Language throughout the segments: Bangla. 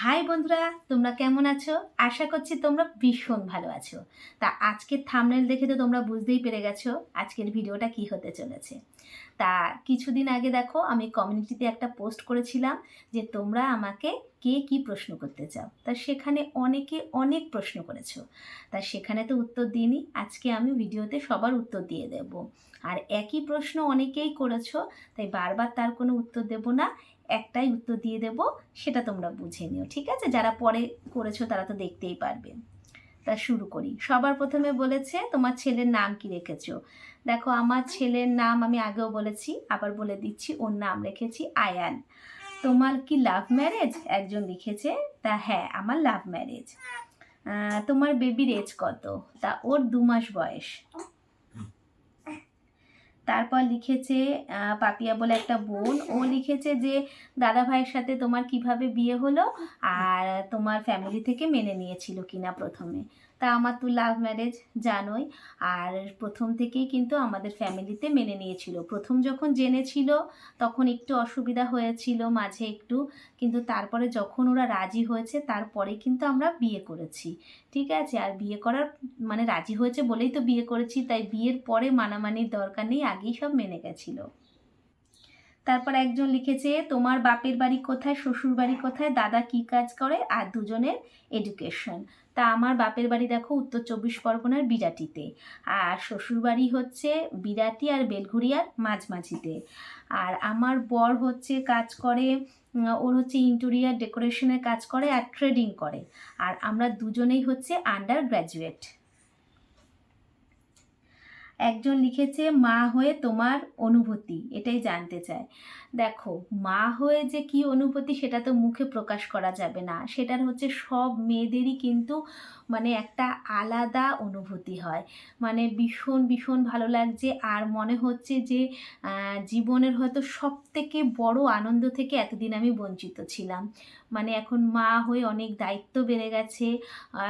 হাই বন্ধুরা, তোমরা কেমন আছো? আশা করছি তোমরা ভীষণ ভালো আছো। তা আজকের থামনেল দেখে তো তোমরা বুঝতেই পেরে গেছো আজকের ভিডিওটা কি হতে চলেছে। তা কিছুদিন আগে দেখো, আমি কমিউনিটিতে একটা পোস্ট করেছিলাম যে তোমরা আমাকে কে কি প্রশ্ন করতে চাও। তা সেখানে অনেকে অনেক প্রশ্ন করেছ। তা সেখানে তো উত্তর দিইনি, আজকে আমি ভিডিওতে সবার উত্তর দিয়ে দেব। আর একই প্রশ্ন অনেকেই করেছ, তাই বারবার তার কোনো উত্তর দেব না। একটাই উত্তর দিয়ে দেব, সেটা তোমরা বুঝে নিও, ঠিক আছে? যারা পরে করেছ তারা তো দেখতেই পারবে। তা শুরু করি। সবার প্রথমে বলেছে, তোমার ছেলের নাম কি রেখেছো? দেখো, আমার ছেলের নাম আমি আগেও বলেছি, আবার বলে দিচ্ছি, ওর নাম রেখেছি আয়ান। তোমার কি লাভ ম্যারেজ একজন লিখেছে, তা হ্যাঁ আমার লাভ ম্যারেজ তোমার বেবির এজ কত? তা ওর দু মাস বয়স। তারপর লিখেছে পাপিয়া বলে একটা বোন। ও লিখেছে যে দাদা ভাইয়ের সাথে তোমার কীভাবে বিয়ে হলো? আর তোমার ফ্যামিলি থেকে মেনে নিয়েছিল কিনা প্রথমে? তা আমার তো লাভ ম্যারেজ জানোই। আর প্রথম থেকেই কিন্তু আমাদের ফ্যামিলিতে মেনে নিয়েছিল। প্রথম যখন জেনেছিল, তখন একটু অসুবিধা হয়েছিল মাঝে একটু। কিন্তু তারপরে যখন ওরা রাজি হয়েছে, তারপরে কিন্তু আমরা বিয়ে করেছি। ঠিক আছে? আর বিয়ে করার মানে রাজি হয়েছে বলেই তো বিয়ে করেছি, তাই বিয়ের পরে মানামানির দরকার নেই, আগেই সব মেনে গেছিল। তারপর একজন লিখেছে, তোমার বাপের বাড়ি কোথায়, শ্বশুর বাড়ি কোথায়, দাদা কি কাজ করে, আর দুজনের এডুকেশন তা আমার বাপের বাড়ি দেখো, উত্তর চব্বিশ পরগনার বিরাটিতে। আর শ্বশুর বাড়ি হচ্ছে বিরাটি আর বেলঘুরিয়ার মাঝমাঝিতে। আর আমার বর হচ্ছে কাজ করে ওর হচ্ছে ইন্টেরিয়ার ডেকোরেশনের কাজ করে আর ট্রেডিং করে। আর আমরা দুজনেই হচ্ছে আন্ডার গ্র্যাজুয়েট একজন লিখেছে, মা হয়ে তোমার অনুভূতি। এটাই জানতে চায়। দেখো, মা হয়ে যে কি অনুভূতি সেটা তো মুখে প্রকাশ করা যাবে না। সেটার হচ্ছে সব মেয়েদেরই কিন্তু মানে একটা আলাদা অনুভূতি হয়। মানে ভীষণ ভীষণ ভালো লাগছে। আর মনে হচ্ছে যে জীবনের হয়তো সব থেকে বড় আনন্দ থেকে এতদিন আমি বঞ্চিত ছিলাম। মানে এখন মা হয়ে অনেক দায়িত্ব বেড়ে গেছে।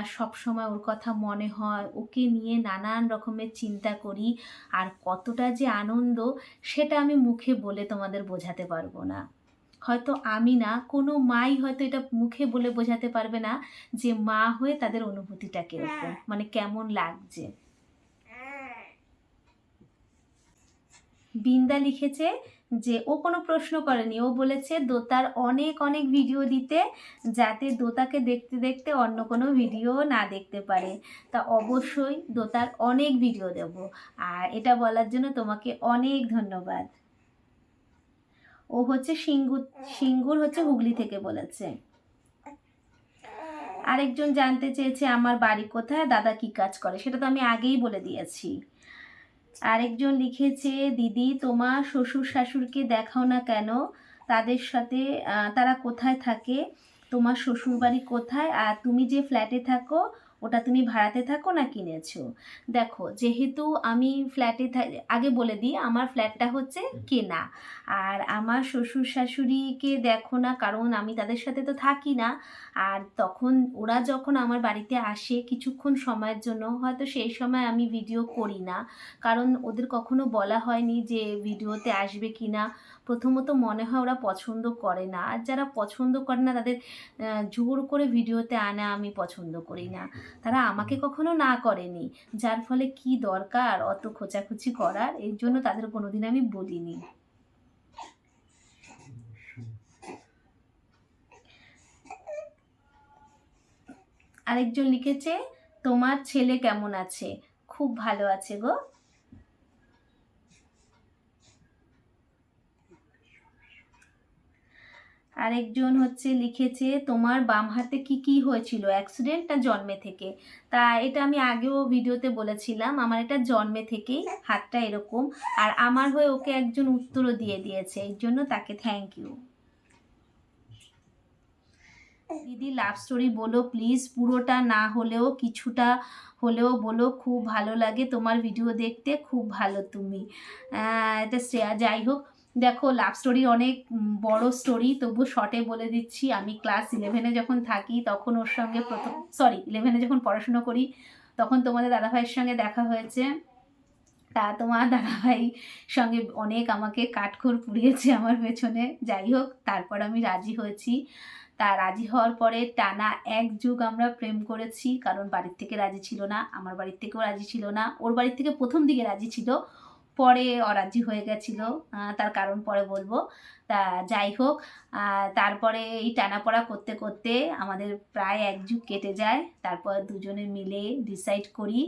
সব সময় ওর কথা মনে হয়। ওকে নিয়ে নানান রকমের চিন্তা করি। আর কতটা যে আনন্দ সেটা আমি মুখে বলে তোমাদের বোঝাতে পারব না। হয়তো আমি না কোনো মাই হয়তো এটা মুখে বলে বোঝাতে পারবে না যে মা হয়ে তাদের অনুভূতিটা কীরকম। মানে কেমন লাগছে। বিন্দা লিখেছে যে, ও কোনো প্রশ্ন করেনি। ও বলেছে, দোতার অনেক অনেক ভিডিও দিতে যাতে দোতাকে দেখতে দেখতে অন্য কোনো ভিডিও না দেখতে পারে। তা অবশ্যই দোতার অনেক ভিডিও দেব। আর এটা বলার জন্য তোমাকে অনেক ধন্যবাদ। ও হচ্ছে সিঙ্গুর সিঙ্গুর হচ্ছে হুগলি থেকে বলেছে। আরেকজন জানতে চেয়েছে, আমার বাড়ি কোথায়? দাদা কি কাজ করে? সেটা তো আমি আগেই বলে দিয়েছি। আরেকজন লিখেছে, দিদি, তোমার শ্বশুর শাশুড়কে দেখাও না কেন? তাদের সাথে তারা কোথায় থাকে? তোমার শ্বশুর বাড়ি কোথায়? আর তুমি যে ফ্ল্যাটে থাকো ওটা তুমি ভাড়াতে থাকো না কিনেছো? দেখো যেহেতু আমি ফ্ল্যাটে আগে বলে দিই আমার ফ্ল্যাটটা হচ্ছে কেনা। আর আমার শ্বশুর শাশুড়িকে দেখো না কারণ আমি তাদের সাথে তো থাকি না। আর তখন ওরা যখন আমার বাড়িতে আসে কিছুক্ষণ সময়ের জন্য হয়তো সেই সময় আমি ভিডিও করি না। কারণ ওদের কখনো বলা হয়নি যে ভিডিওতে আসবে কি না প্রথমত মনে হয় ওরা পছন্দ করে না। আর যারা পছন্দ করে না, তাদের জোর করে ভিডিওতে আনা আমি পছন্দ করি না। তারা আমাকে কখনো না করেনি। যার ফলে কি দরকার, অত খোঁচাখুচি করার, এর জন্য তাদের কোনোদিন আমি বলিনি। আরেকজন লিখেছে, তোমার ছেলে কেমন আছে? খুব ভালো আছে গো। আরেকজন হচ্ছে লিখেছে, তোমার বাম হাতে কি কি হয়েছিল? অ্যাক্সিডেন্ট না জন্মে থেকে? তা এটা আমি আগেও ভিডিওতে বলেছিলাম, আমার এটা জন্মে থেকেই হাতটা এরকম, আর আমার হয়ে ওকে একজন উত্তরও দিয়ে দিয়েছে, এর জন্য তাকে থ্যাংক ইউ দিদি লাভ স্টোরি বলো প্লিজ পুরোটা না হলেও, কিছুটা হলেও বলো, খুব ভালো লাগে তোমার ভিডিও দেখতে, খুব ভালো তুমি। এটা শ্রেয়া, যাই হোক দেখো লাভ স্টোরি অনেক বড় স্টোরি তবু শর্টে বলে দিচ্ছি, আমি ক্লাস ইলেভেনে যখন থাকি, তখন ওর সঙ্গে প্রথম সরি ইলেভেনে যখন পড়াশুনো করি, তখন তোমাদের দাদাভাইয়ের সঙ্গে দেখা হয়েছে। তা তোমার দাদাভাই সঙ্গে অনেক আমাকে কাঠখড় পুড়িয়েছে আমার পেছনে। যাই হোক, তারপর আমি রাজি হয়েছি। তা রাজি হওয়ার পরে টানা এক যুগ আমরা প্রেম করেছি, কারণ বাড়ির থেকে রাজি ছিল না, আমার বাড়ির থেকেও রাজি ছিল না, ওর বাড়ির থেকে প্রথম দিকে রাজি ছিল। পরে অরাজি হয়ে গেছিল। তার কারণ পরে বলব। তা যাই হোক তারপরে এই টানাপড়া করতে করতে আমাদের প্রায় এক যুগ কেটে যায়। তারপর দুজনে মিলে ডিসাইড করি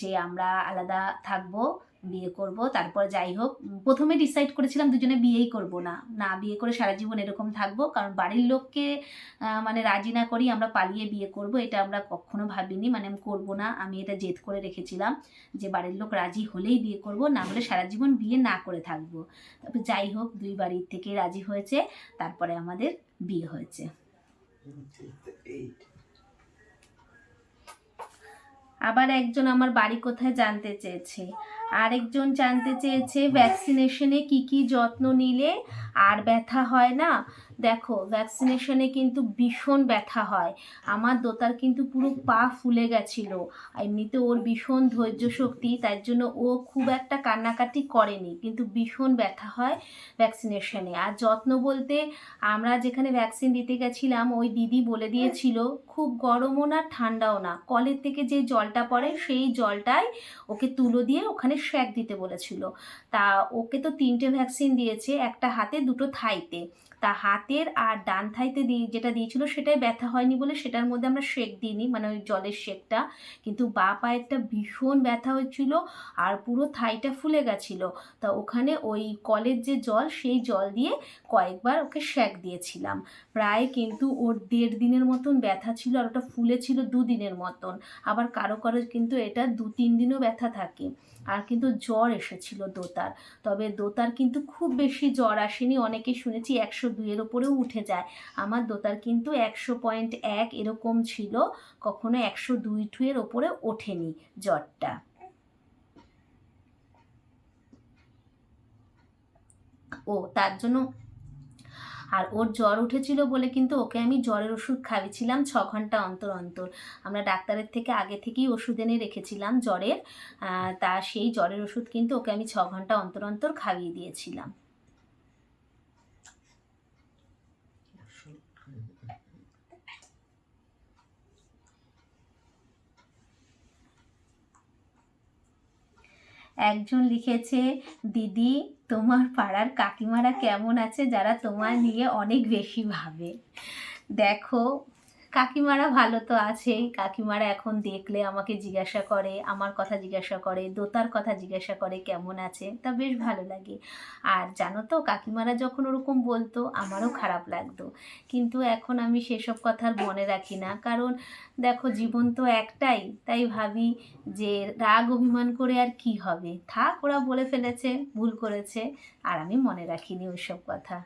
যে আমরা আলাদা থাকব। বিয়ে করব, তারপর যাই হোক প্রথমে ডিসাইড করেছিলাম দুজনে বিয়েই করব না। না বিয়ে করে সারা জীবন এরকম থাকব, কারণ বাড়ির লোককে মানে রাজি না করি আমরা পালিয়ে বিয়ে করব, এটা আমরা কখনো ভাবিনি মানে আমি করব না, আমি এটা জেদ করে রেখেছিলাম যে বাড়ির লোক রাজি হলেই বিয়ে করব, না হলে সারা জীবন বিয়ে না করে থাকব। তারপর যাই হোক, দুই বাড়ির থেকে রাজি হয়েছে, তারপরে আমাদের বিয়ে হয়েছে। আবার একজন আমার বাড়ি কোথায় জানতে চেয়েছে। আরেকজন জানতে চেয়েছে ভ্যাকসিনেশনে কি কি যত্ন নিলে আর ব্যথা হয় না? দেখো ভ্যাকসিনেশনে কিন্তু ভীষণ ব্যথা হয়। আমার দোতার কিন্তু পুরো পা ফুলে গেছিল। এমনিতে ওর ভীষণ ধৈর্য শক্তি তার জন্য ও খুব একটা কান্নাকাটি করেনি, কিন্তু ভীষণ ব্যথা হয় ভ্যাকসিনেশনে আর যত্ন বলতে আমরা যেখানে ভ্যাকসিন দিতে গেছিলাম, ওই দিদি বলে দিয়েছিল, খুব গরমও না, ঠান্ডাও না। কলের থেকে যে জলটা পড়ে, সেই জলটাই ওকে তুলো দিয়ে ওখানে শ্যাক দিতে বলেছিল। তা ওকে তো তিনটে ভ্যাকসিন দিয়েছে, একটা হাতে, দুটো থাইতে। তা হাতের আর ডান থাইতে দিয়ে যেটা দিয়েছিল সেটাই ব্যথা হয়নি বলে সেটার মধ্যে আমরা শেক দিইনি মানে ওই জলের শেকটা কিন্তু বা পায়েরটা ভীষণ ব্যথা হচ্ছিল আর পুরো থাইটা ফুলে গেছিল। তা ওখানে ওই কলের যে জল, সেই জল দিয়ে কয়েকবার ওকে শ্যাক দিয়েছিলাম। প্রায় কিন্তু ওর দেড় দিনের মতন ব্যথা ছিল আর ওটা ফুলে ছিল দুদিনের মতন। আবার কারও কারও কিন্তু এটা দু তিন দিনও ব্যথা থাকে। আর কিন্তু জ্বর এসেছিল দোতার। তবে দোতার কিন্তু খুব বেশি জ্বর আসেনি, অনেকে শুনেছি একশো দুইয়ের ওপরেও উঠে যায়। আমার দোতার কিন্তু একশো পয়েন্ট এক এরকম ছিল, কখনো একশো দুই টুয়ের ওপরে ওঠেনি জ্বরটা। ও, তার জন্য আর ওর জ্বর উঠেছিল বলে কিন্তু ওকে আমি জ্বরের ওষুধ খাওয়িয়েছিলাম ছ ঘণ্টা অন্তর অন্তর। আমরা ডাক্তারের থেকে আগে থেকেই ওষুধ এনে রেখেছিলাম জ্বরের। তা সেই জ্বরের ওষুধ কিন্তু ওকে আমি ছ ঘণ্টা অন্তর অন্তর খাইয়ে দিয়েছিলাম। একজন লিখেছে, দিদি, তোমার পাড়ার কাকিমারা কেমন আছে? যারা তোমার নিয়ে অনেক বেশি ভাবে। দেখো কাকিমারা ভালো তো আছেই। কাকিমারা এখন দেখলে আমাকে জিজ্ঞাসা করে, আমার কথা জিজ্ঞাসা করে, দোতার কথা জিজ্ঞাসা করে কেমন আছে? তা বেশ ভালো লাগে। আর জানো তো, কাকিমারা যখন ওরকম বলতো, আমারও খারাপ লাগতো। কিন্তু এখন আমি সেসব কথা মনে রাখি না। কারণ দেখো, জীবন তো একটাই। তাই ভাবি যে রাগ, অভিমান করে আর কি হবে? থাক, ওরা বলে ফেলেছে, ভুল করেছে। আর আমি মনে রাখিনি ওইসব কথা।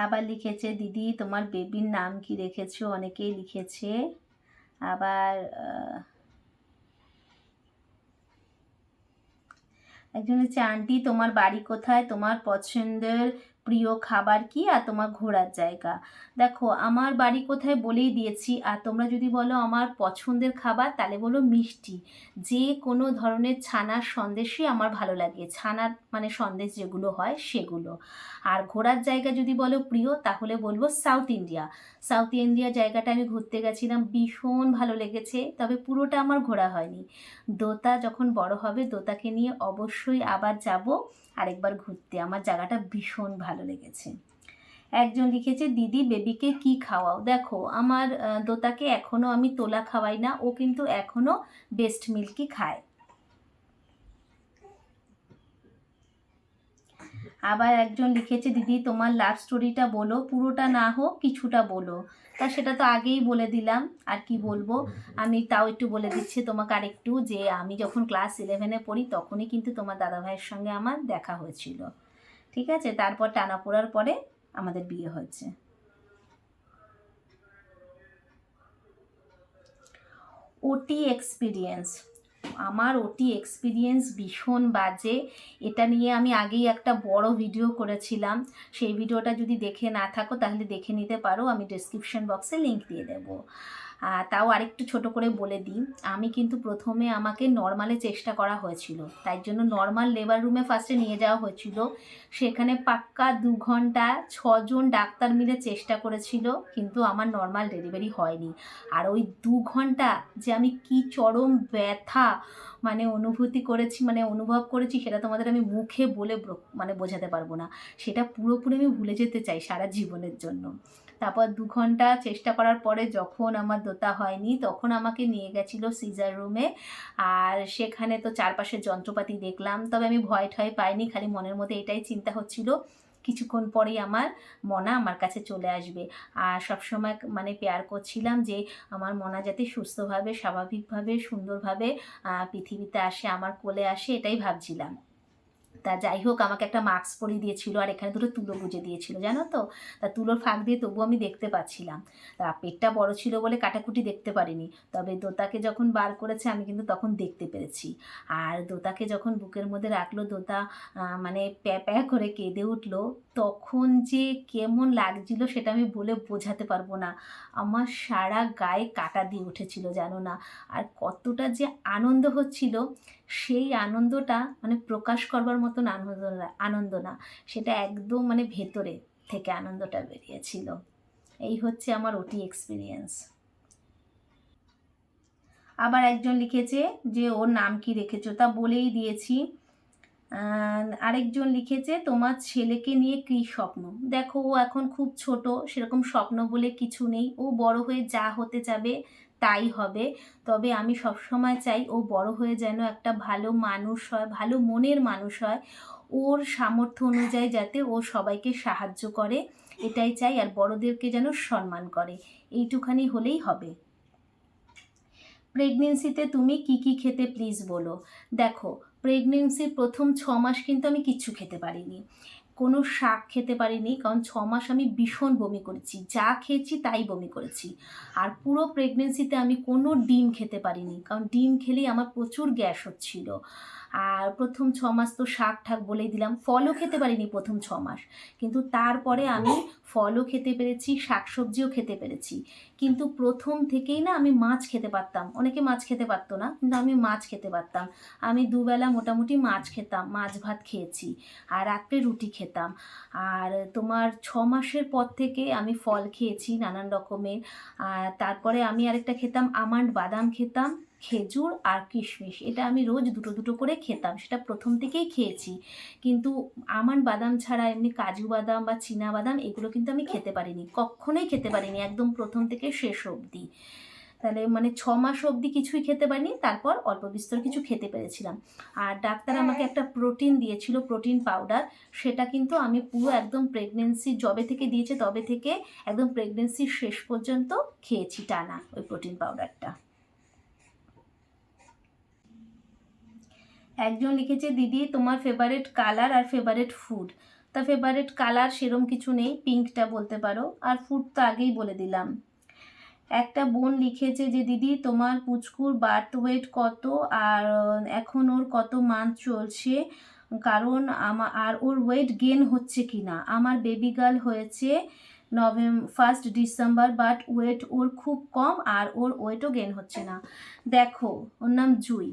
আবার লিখেছে, দিদি, তোমার বেবির নাম কি রেখেছো? অনেকেই লিখেছে। আবার একজন হচ্ছে আন্টি, তোমার বাড়ি কোথায়? তোমার পছন্দের প্রিয় খাবার কি আর তোমার ঘোরার জায়গা? দেখো, আমার বাড়ি কোথায় বলেই দিয়েছি, আর তোমরা যদি বলো আমার পছন্দের খাবার, তাহলে বলো মিষ্টি। যে কোনো ধরনের ছানার সন্দেশই আমার ভালো লাগে, ছানার মানে সন্দেশ যেগুলো হয় সেগুলো। আর ঘোরার জায়গা যদি বলো প্রিয়, তাহলে বলব সাউথ ইন্ডিয়া। সাউথ ইন্ডিয়া জায়গাটা আমি ঘুরতে গেছিলাম, ভীষণ ভালো লেগেছে, তবে পুরোটা আমার ঘোরা হয়নি। দোতা যখন বড় হবে, দোতাকে নিয়ে অবশ্যই আবার যাব। আরেকবার ঘুরতে। আমার জায়গাটা ভীষণ ভালো লেগেছে। একজন লিখেছে, দিদি, বেবিকে কি খাওয়াও? দেখো, আমার দোতাকে এখনও আমি তোলা খাওয়াই না। ও কিন্তু এখনও বেস্ট মিল্কই খায়। আবার একজন লিখেছে, দিদি, তোমার লাভ স্টোরিটা বলো, পুরোটা না হোক, কিছুটা বলো। তা সেটা তো আগেই বলে দিলাম, আর কি বলব? আমি তাও একটু বলে দিচ্ছি তোমাকে আরেকটু, যে আমি যখন ক্লাস ইলেভেনে পড়ি, তখনই কিন্তু তোমার দাদা ভাইয়ের সঙ্গে আমার দেখা হয়েছিল। ঠিক আছে? তারপর টানা পড়ার পরে আমাদের বিয়ে হয়েছে। ওটি এক্সপিরিয়েন্স আমার ওটি এক্সপিরিয়েন্স ভীষণ বাজে। এটা নিয়ে আমি আগেই একটা বড় ভিডিও করেছিলাম। সেই ভিডিওটা যদি দেখে না থাকো, তাহলে দেখে নিতে পারো। আমি ডেসক্রিপশন বক্সে লিঙ্ক দিয়ে দেবো। তাও আরেকটু ছোট করে বলে দিই, আমি কিন্তু প্রথমে আমাকে নর্মালে চেষ্টা করা হয়েছিল। তাই জন্য নর্মাল লেবার রুমে ফার্স্টে নিয়ে যাওয়া হয়েছিল। সেখানে পাক্কা দু ঘণ্টা ছজন ডাক্তার মিলে চেষ্টা করেছিল, কিন্তু আমার নর্মাল ডেলিভারি হয়নি। আর ওই দু ঘণ্টা যে আমি কি চরম ব্যথা মানে অনুভূতি করেছি মানে অনুভব করেছি, সেটা তোমাদের আমি মুখে বলে মানে বোঝাতে পারব না। সেটা পুরোপুরি আমি ভুলে যেতে চাই সারা জীবনের জন্য। তারপর দু ঘণ্টা চেষ্টা করার পরে যখন আমার দোতা হয়নি, তখন আমাকে নিয়ে গেছিল সিজার রুমে আর সেখানে তো চারপাশের যন্ত্রপাতি দেখলাম, তবে আমি ভয় ঠয় পাইনি, খালি মনের মধ্যে এটাই চিন্তা হচ্ছিল, কিছুক্ষণ পরেই আমার মনা আমার কাছে চলে আসবে। আর সবসময় মানে পেয়ার করছিলাম যে আমার মনা যাতে সুস্থভাবে, স্বাভাবিকভাবে, সুন্দরভাবে পৃথিবীতে আসে, আমার কোলে আসে, এটাই ভাবছিলাম। তা যাই হোক, আমাকে একটা মাস্ক পরিয়ে দিয়েছিল আর এখানে দুটো তুলো গুজে দিয়েছিল, জানো তো? তা তুলোর ফাঁক দিয়ে তবুও আমি দেখতে পাচ্ছিলাম। তা পেটটা বড় ছিল বলে কাটাকুটি দেখতে পারিনি, তবে দোতাকে যখন বার করেছে আমি কিন্তু তখন দেখতে পেরেছি। আর দোতাকে যখন বুকের মধ্যে রাখল, দোতা মানে প্যা প্যা করে কেঁদে উঠল, তখন যে কেমন লাগছিল সেটা আমি বলে বোঝাতে পারব না। আমার সারা গায়ে কাটা দিয়ে উঠেছিল, জানো না? আর কতটা যে আনন্দ হচ্ছিল সেই আনন্দটা মানে প্রকাশ করবার মতন আনন্দ আনন্দ না। সেটা একদম মানে ভেতরে থেকে আনন্দটা বেরিয়েছিল। এই হচ্ছে আমার ওটি এক্সপিরিয়েন্স আবার একজন লিখেছে যে, ওর নাম কি রেখেছো? তা বলেই দিয়েছি। আরেকজন লিখেছে, তোমার ছেলেকে নিয়ে কী স্বপ্ন? দেখো, ও এখন খুব ছোট, সেরকম স্বপ্ন বলে কিছু নেই। ও বড় হয়ে যা হতে যাবে তাই হবে। তবে আমি সবসময় চাই ও বড় হয়ে যেন একটা ভালো মানুষ হয়, ভালো মনের মানুষ হয় ওর সামর্থ্য অনুযায়ী যাতে ও সবাইকে সাহায্য করে। এটাই চাই আর বড়দেরকে যেন সম্মান করে। এইটুখানি হলেই হবে। প্রেগনেন্সিতে তুমি কি কি খেতে প্লিজ বলো। দেখো, প্রেগনেন্সির প্রথম ছ মাস কিন্তু আমি কিচ্ছু খেতে পারিনি। কোনো শাক খেতে পারিনি, কারণ ছ মাস আমি ভীষণ বমি করেছি। যা খেয়েছি তাই বমি করেছি। আর পুরো প্রেগনেন্সিতে আমি কোনো ডিম খেতে পারিনি, কারণ ডিম খেলেই আমার প্রচুর গ্যাস হচ্ছিল। আর প্রথম ছ মাস তো শাক ঠাক বলেই দিলাম। ফলও খেতে পারিনি প্রথম ছ মাস। কিন্তু তারপরে আমি ফলও খেতে পেরেছি শাকসবজিও খেতে পেরেছি। কিন্তু প্রথম থেকেই না আমি মাছ খেতে পারতাম। অনেকে মাছ খেতে পারতো না, কিন্তু আমি মাছ খেতে পারতাম। আমি দুবেলা মোটামুটি মাছ খেতাম, মাছ ভাত খেয়েছি আর রাত্রে রুটি খেতাম। আর তোমার ছ মাসের পর থেকে আমি ফল খেয়েছি নানান রকমের। আর তারপরে আমি আরেকটা খেতাম, আমান্ড বাদাম খেতাম। খেজুর আর কিশমিশ এটা আমি রোজ দুটো দুটো করে খেতাম সেটা প্রথম থেকেই খেয়েছি। কিন্তু আমান্ড বাদাম ছাড়া এমনি কাজু বাদাম বা চীনা বাদাম এগুলো কিন্তু আমি খেতে পারিনি কখনোই খেতে পারিনি একদম প্রথম থেকে শেষ অবধি। তাহলে মানে ছ মাস অবধি কিছুই খেতে পারিনি তারপর অল্প বিস্তর কিছু খেতে পেরেছিলাম। আর ডাক্তার আমাকে একটা প্রোটিন দিয়েছিল প্রোটিন পাউডার সেটা কিন্তু আমি পুরো একদম প্রেগনেন্সি জবে থেকে দিয়েছে তবে থেকে একদম প্রেগনেন্সির শেষ পর্যন্ত খেয়েছি টানা ওই প্রোটিন পাউডারটা একজন লিখেছে, দিদি, তোমার ফেভারিট কালার আর ফেভারিট ফুড তা ফেভারিট কালার সেরম কিছু নেই পিঙ্কটা বলতে পারো, আর ফুড তো আগেই বলে দিলাম। একটা বোন লিখেছে যে, দিদি, তোমার পুচকুর বার্থ ওয়েট কত আর এখন ওর কত মান্থ চলছে? কারণ আমার আর ওর ওয়েট গেন হচ্ছে কি না? আমার বেবি গার্ল হয়েছে নভেম ফার্স্ট ডিসেম্বর বাট ওয়েট ওর খুব কম আর ওর ওয়েটও গেন হচ্ছে না। দেখো, ওর নাম জুই।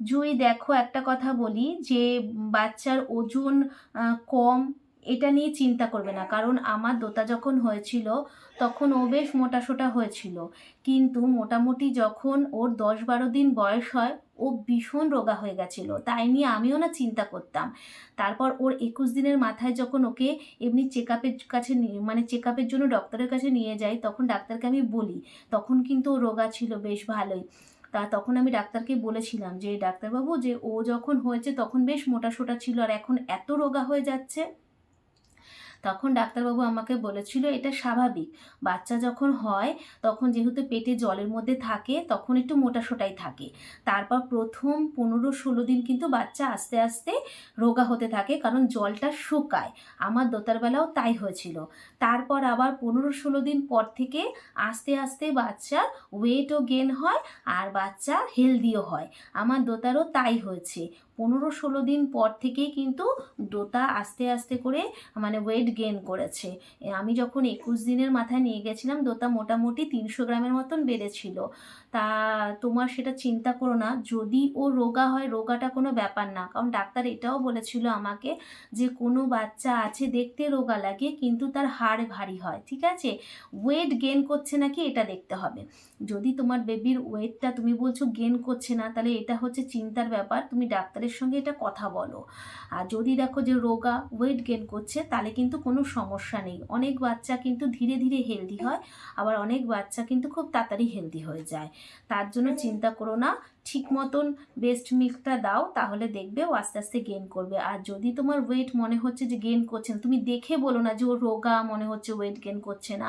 জুই দেখো, একটা কথা বলি যে বাচ্চার ওজন কম, এটা নিয়ে চিন্তা করবে না। কারণ আমার দোতা যখন হয়েছিল, তখন ও বেশ মোটাসোটা হয়েছিল। কিন্তু মোটামুটি যখন ওর দশ বারো দিন বয়স হয়, ও ভীষণ রোগা হয়ে গেছিল। তাই নিয়ে আমিও না চিন্তা করতাম। তারপর ওর একুশ দিনের মাথায় যখন ওকে এমনি চেক আপের কাছে মানে চেক আপের জন্য ডক্টরের কাছে নিয়ে যাই, তখন ডাক্তারকে আমি বলি। তখন কিন্তু ও রোগা ছিল বেশ ভালোই। তা তখন আমি ডাক্তারকে বলেছিলাম যে, ডাক্তারবাবু, যে ও যখন হয়েছে তখন বেশ মোটা সোটা ছিল আর এখন এত রোগা হয়ে যাচ্ছে। তখন ডাক্তারবাবু আমাকে বলেছিল, এটা স্বাভাবিক। বাচ্চা যখন হয়, তখন যেহেতু পেটে জলের মধ্যে থাকে, তখন একটু মোটাসোটাই থাকে। তারপর প্রথম পনেরো ষোলো দিন কিন্তু বাচ্চা আস্তে আস্তে রোগা হতে থাকে, কারণ জলটা শুকায়। আমার দোতার বেলাও তাই হয়েছিল। তারপর আবার পনেরো ষোলো দিন পর থেকে আস্তে আস্তে বাচ্চার ওয়েটও গেন হয় আর বাচ্চা হেলদিও হয়। আমার দোতারও তাই হয়েছে। পনেরো ষোলো দিন পর থেকেই কিন্তু দোতা আস্তে আস্তে করে মানে ওয়েট গেন করেছে। আমি যখন একুশ দিনের মাথায় নিয়ে গেছিলাম দোতা মোটামুটি তিনশো গ্রামের মতন বেড়েছিল। তা তোমার সেটা চিন্তা করো না। যদি ও রোগা হয়, রোগাটা কোনো ব্যাপার না। কারণ ডাক্তার এটাও বলেছিল আমাকে যে, কোনো বাচ্চা আছে, দেখতে রোগা লাগে, কিন্তু তার হাড় ভারী হয়, ঠিক আছে? ওয়েট গেন করছে নাকি, এটা দেখতে হবে। যদি তোমার বেবির ওয়েটটা তুমি বলছো গেন করছে না, তাহলে এটা হচ্ছে চিন্তার ব্যাপার। তুমি ডাক্তারের সঙ্গে এটা কথা বলো। আর যদি দেখো যে, রোগা ওয়েট গেন করছে, তাহলে কিন্তু কোনো সমস্যা নেই। অনেক বাচ্চা কিন্তু ধীরে ধীরে হেলদি হয়, আবার অনেক বাচ্চা কিন্তু খুব তাড়াতাড়ি হেলদি হয়ে যায়। তার জন্য চিন্তা করো না ঠিক মতন বেস্ট মিল্কটা দাও তাহলে দেখবে ও আস্তে আস্তে গেইন করবে। আর যদি তোমার ওয়েট মনে হচ্ছে যে গেইন করছে না তুমি দেখে বলো না যে ও রোগা মনে হচ্ছে ওয়েট গেইন করছে না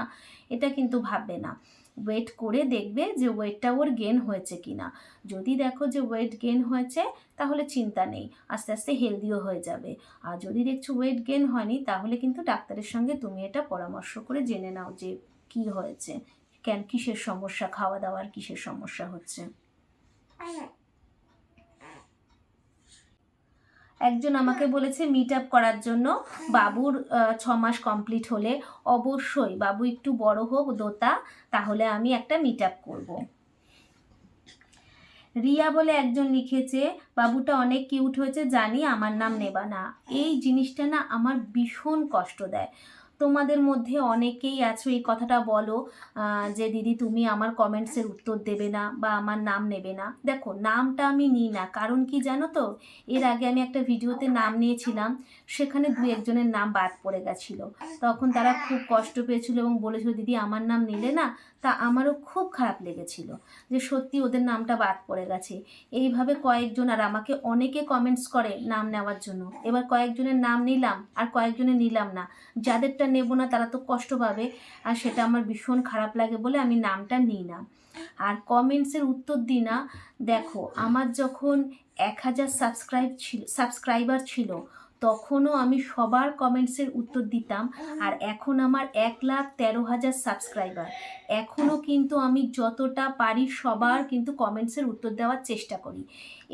এটা কিন্তু ভাববে না। ওয়েট করে দেখবে যে ওয়েটটা ওর গেন হয়েছে কি না যদি দেখো যে ওয়েট গেন হয়েছে তাহলে চিন্তা নেই আস্তে আস্তে হেলদিও হয়ে যাবে। আর যদি দেখছ ওয়েট গেন হয়নি তাহলে কিন্তু ডাক্তারের সঙ্গে তুমি এটা পরামর্শ করে জেনে নাও যে কি হয়েছে। কেন কিসের সমস্যা? খাওয়া দাওয়ার কিসের সমস্যা হচ্ছে? একজন আমাকে বলেছে মিট আপ করার জন্য বাবুর ছ মাস কমপ্লিট হলে অবশ্যই, বাবু একটু বড় হোক, দোতা, তাহলে আমি একটা মিট আপ করব। রিয়া বলে, একজন লিখেছে, বাবুটা অনেক কিউট হয়েছে, জানি আমার নাম নেবা না এই জিনিসটা না আমার ভীষণ কষ্ট দেয়। তোমাদের মধ্যে অনেকেই আছো, এই কথাটা বলো যে দিদি তুমি আমার কমেন্টসের উত্তর দেবে না বা আমার নাম নেবে না। দেখো, নামটা আমি নিই না। কারণ কি জানো তো? এর আগে আমি একটা ভিডিওতে নাম নিয়েছিলাম, সেখানে দু একজনের নাম বাদ পড়ে গেছিল। তখন তারা খুব কষ্ট পেয়েছিল এবং বলেছিল, দিদি, আমার নাম নিলে না? তা আমারও খুব খারাপ লেগেছিল যে সত্যি ওদের নামটা বাদ পড়ে গেছে। এইভাবে কয়েকজন, আর আমাকে অনেকে কমেন্টস করে নাম নেওয়ার জন্য। এবার কয়েকজনের নাম নিলাম, আর কয়েকজনের নিলাম না। যাদেরটা নেব না, তারা তো কষ্ট পাবে। আর সেটা আমার ভীষণ খারাপ লাগে বলে আমি নামটা নিই না। আর কমেন্টসের উত্তর দিই না। দেখো, আমার যখন এক হাজার সাবস্ক্রাইব ছিল সাবস্ক্রাইবার ছিল তখনও আমি সবার কমেন্টসের উত্তর দিতাম আর এখন আমার এক লাখ তেরো হাজার সাবস্ক্রাইবার এখনও কিন্তু আমি যতটা পারি সবার কিন্তু কমেন্টসের উত্তর দেওয়ার চেষ্টা করি।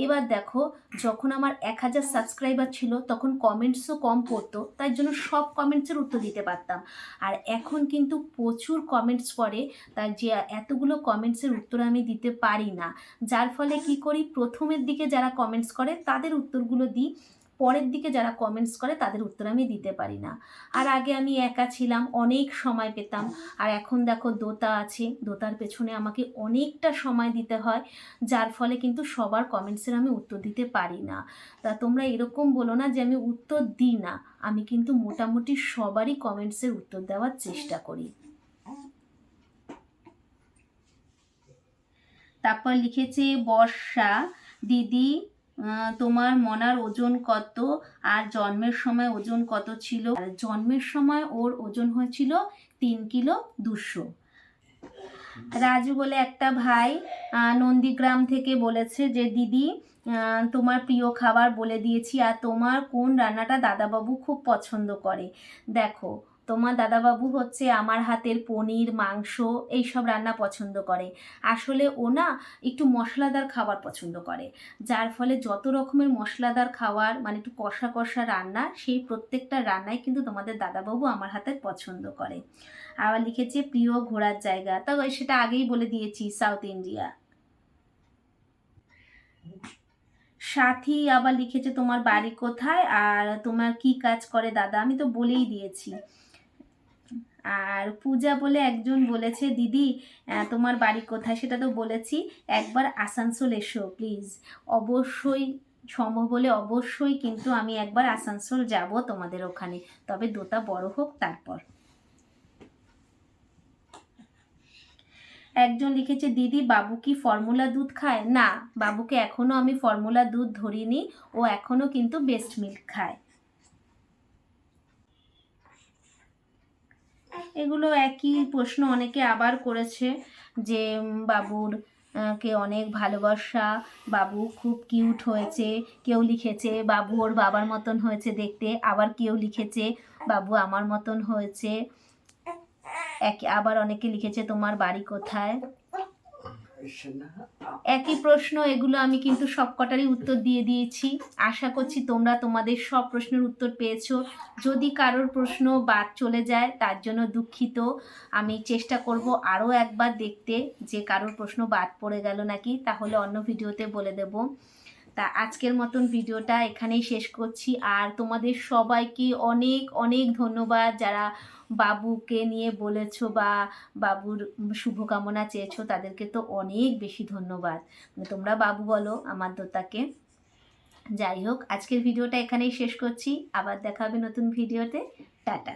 এবার দেখো যখন আমার এক হাজার সাবস্ক্রাইবার ছিল তখন কমেন্টসও কম পড়তো তাই জন্য সব কমেন্টসের উত্তর দিতে পারতাম। আর এখন কিন্তু প্রচুর কমেন্টস পড়ে তার যে এতগুলো কমেন্টসের উত্তর আমি দিতে পারি না। যার ফলে কি করি প্রথমের দিকে যারা কমেন্টস করে তাদের উত্তরগুলো দিই। পরের দিকে যারা কমেন্টস করে তাদের উত্তর আমি দিতে পারি না। আর আগে আমি একা ছিলাম, অনেক সময় পেতাম। আর এখন দেখো দোতা আছে, দোতার পেছনে আমাকে অনেকটা সময় দিতে হয়, যার ফলে কিন্তু সবার কমেন্টসের আমি উত্তর দিতে পারি না। তা তোমরা এরকম বলো না যে আমি উত্তর দিই না, আমি কিন্তু মোটামুটি সবারই কমেন্টসের উত্তর দেওয়ার চেষ্টা করি। তারপর লিখেছে, বর্ষা, দিদি তোমার মনার ওজন কত? আর জন্মের সময় ওজন কত ছিল? আর জন্মের সময় ওর ওজন হয়েছিল তিন কিলো দুশো। রাজু বলে একটা ভাই নন্দীগ্রাম থেকে বলেছে যে, দিদি তোমার প্রিয় খাবার বলে দিয়েছি, আর তোমার কোন রান্নাটা দাদাবাবু খুব পছন্দ করে? দেখো তোমার দাদাবাবু হচ্ছে আমার হাতের পনির, মাংস, এইসব রান্না পছন্দ করে। আসলে ও না একটু মশলাদার খাবার পছন্দ করে। যার ফলে যত রকমের মশলাদার খাবার মানে একটু কষা কষা রান্না, সেই প্রত্যেকটা রান্নাই কিন্তু তোমাদের দাদাবাবু আমার হাতের পছন্দ করে। আবার লিখেছে, প্রিয় ঘোরার জায়গা। তো সেটা আগেই বলে দিয়েছি সাউথ ইন্ডিয়া সাথী আবার লিখেছে, তোমার বাড়ি কোথায়? আর তোমার কি কাজ করে দাদা? আমি তো বলেই দিয়েছি। আর পূজা বলে একজন বলেছে, দিদি তোমার বাড়ি কোথায়? সেটা তো বলেছি। একবার আসানসোল এসো প্লিজ অবশ্যই সম্ভব হলে অবশ্যই কিন্তু আমি একবার আসানসোল যাব তোমাদের ওখানে। তবে দোতা বড় হোক তারপর। একজন লিখেছে, দিদি, বাবু কি ফর্মুলা দুধ খায়? না, বাবুকে এখনও আমি ফর্মুলা দুধ ধরিনি। ও এখনও কিন্তু বেস্ট মিল্ক খায়। এগুলো একই প্রশ্ন অনেকে আবার করেছে যে বাবুর কে অনেক ভালোবাসা, বাবু খুব কিউট হয়েছে, কেউ লিখেছে, বাবু ওর বাবার মতন হয়েছে দেখতে, আবার কেউ লিখেছে, বাবু আমার মতন হয়েছে। এক, আবার অনেকে লিখেছে, তোমার বাড়ি কোথায়? একই প্রশ্ন, এগুলো আমি কিন্তু সবকটারই উত্তর দিয়ে দিয়েছি। আশা করছি তোমরা তোমাদের সব প্রশ্নের উত্তর পেয়েছ। যদি কারোর প্রশ্ন বাদ চলে যায়, তার জন্য দুঃখিত। আমি চেষ্টা করব আরও একবার দেখতে, যে কারোর প্রশ্ন বাদ পড়ে গেল নাকি, তাহলে অন্য ভিডিওতে বলে দেব। তা আজকের মতন ভিডিওটা এখানেই শেষ করছি। আর তোমাদের সবাইকে অনেক অনেক ধন্যবাদ যারা বাবুকে নিয়ে বলেছ বা বাবুর শুভকামনা চেয়েছো, তাদেরকে তো অনেক বেশি ধন্যবাদ। তোমরা বাবু বলো আমার দোতাকে যাই হোক, আজকের ভিডিওটা এখানেই শেষ করছি। আবার দেখা হবে নতুন ভিডিওতে। টাটা।